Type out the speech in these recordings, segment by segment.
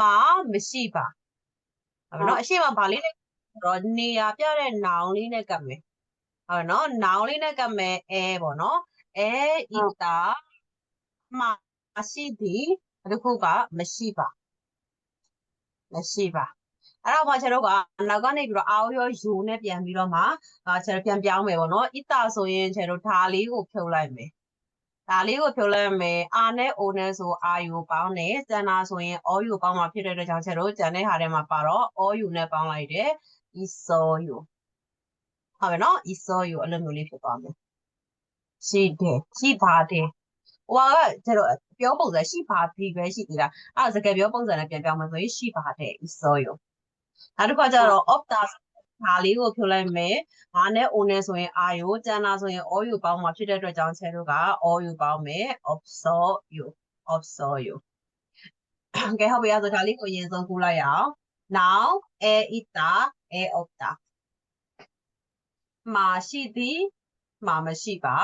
မှာမရှိပါဟုတ်ပြီနော်အရှိမဘာလေးနဲ့ဆိုတော့နေရာပြတဲ့ noun လေးနဲ့ကပ်မယ်ဟုတ်နော် noun လေးနဲ့ကပ်မယ်အဲပေါ့နော်အဲဣတာမရှိသည်တခုကမရှိပါမရှိပါအဲ့တော့မှကျွန်တော်ကနောက်ကနေပြီးတော့အာရောယူနဲ့ပြန်ပြီးတော့မှအာကျွန်တော်ပြန်ပြောင်းမယ်ပေါ့နော်ဣတာဆိုရင်ကျွန်တော်ဒါလေးကိုဖြုတ်လိုက်မယ် ဒါလေးကိုဖြုတ်လိုက်မယ်အာနဲ့အိုနဲ့ဆိုအာယူပေါင်းတယ်ကျန်တာဆိုရင်အောယူပေါင်းမှာဖြစ်တဲ့အတွက်ကြောင့်ကျွန်တော်ကျန်တဲ့ဟာထဲမှာပါတော့အောယူနဲ့ပေါင်းလိုက်တယ်ဤစောယူဟုတ်ပြီနော်ဤစောယူအဲ့လိုမျိုးလေးဖြစ်သွားမယ်ရှိတယ်ရှိပါတယ်ဟိုကကျွန်တော်ပြောပုံစံရှိပါပြီပဲရှိသေးတာအဲ့ဒါစကားပြောပုံစံနဲ့ပြန်ပြောင်းမယ်ဆိုရင်ရှိပါတယ်ဤစောယူနောက်တစ်ခါကျတော့ opta ဟာလေးကိုဖြုတ်လိုက်မယ်။ငါနဲ့ o နဲ့ဆိုရင်အာယိုကျန်တာဆိုရင် o ယူပေါင်းမှာဖြစ်တဲ့အတွက်ကြောင့်ချဲတို့က o ယူပေါင်းမယ် obsolve you obsolve you ကဲဟုတ်ပြီအဲ့ဒါဆိုဒါလေးကိုအရင်ဆုံးကူလိုက်ရအောင် now e ita e opta မှာရှိသည်မှာမရှိပါ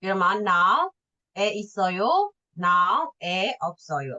ပြီးတော့မှ now e isoyo now e obsoyo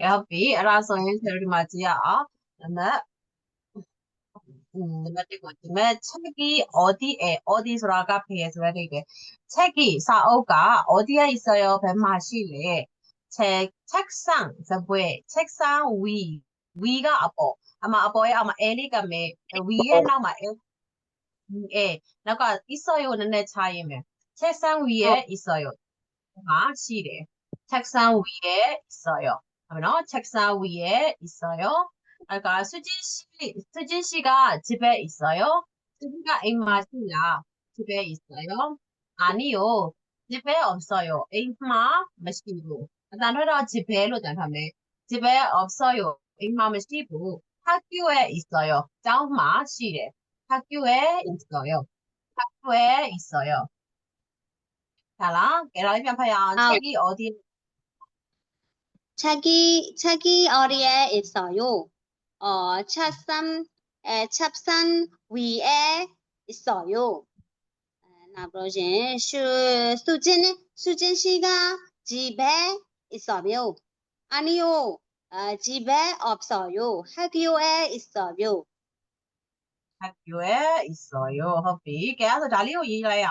여비 알아서 인사를 맞이야. 그다음에 음, 음 그리고 그다음에 책이 어디에 어디서라가 배에서 되게 책이 사오가 어디에 있어요? 뱀마실에. 책 책상 저부에. 책상 위 위가 아버. 아마 아버에 아마 에리가 매 위에 어. 나마 에 음, 위에. 나가 있어요는 내 네, 네, 차이면. 책상 위에 어. 있어요. 아, 가 실에 책상 위에 있어요. 그러면 어, 책상 위에 있어요. 그러니까 수진 씨, 수진 씨가 집에 있어요. 수진가 입맛이야. 집에 있어요. 아니요. 집에 없어요. 입마 마시고. 단어로 집에로 전하네. 집에 없어요. 입마 마시고. 학교에 있어요. 장마 실에. 학교에 있어요. 학교에 있어요. 자라, 계란이 편파야. 아. 책이 어디 책이, 책이 어디에 있어요? 어, 책상, 에, 책상 위에 있어요. 나 그러지, 수, 수진, 수진 씨가 집에 있어요. 아니요, 어, 집에 없어요. 학교에 있어요. 학교에 있어요. 허비. 계속 달리고 일해요.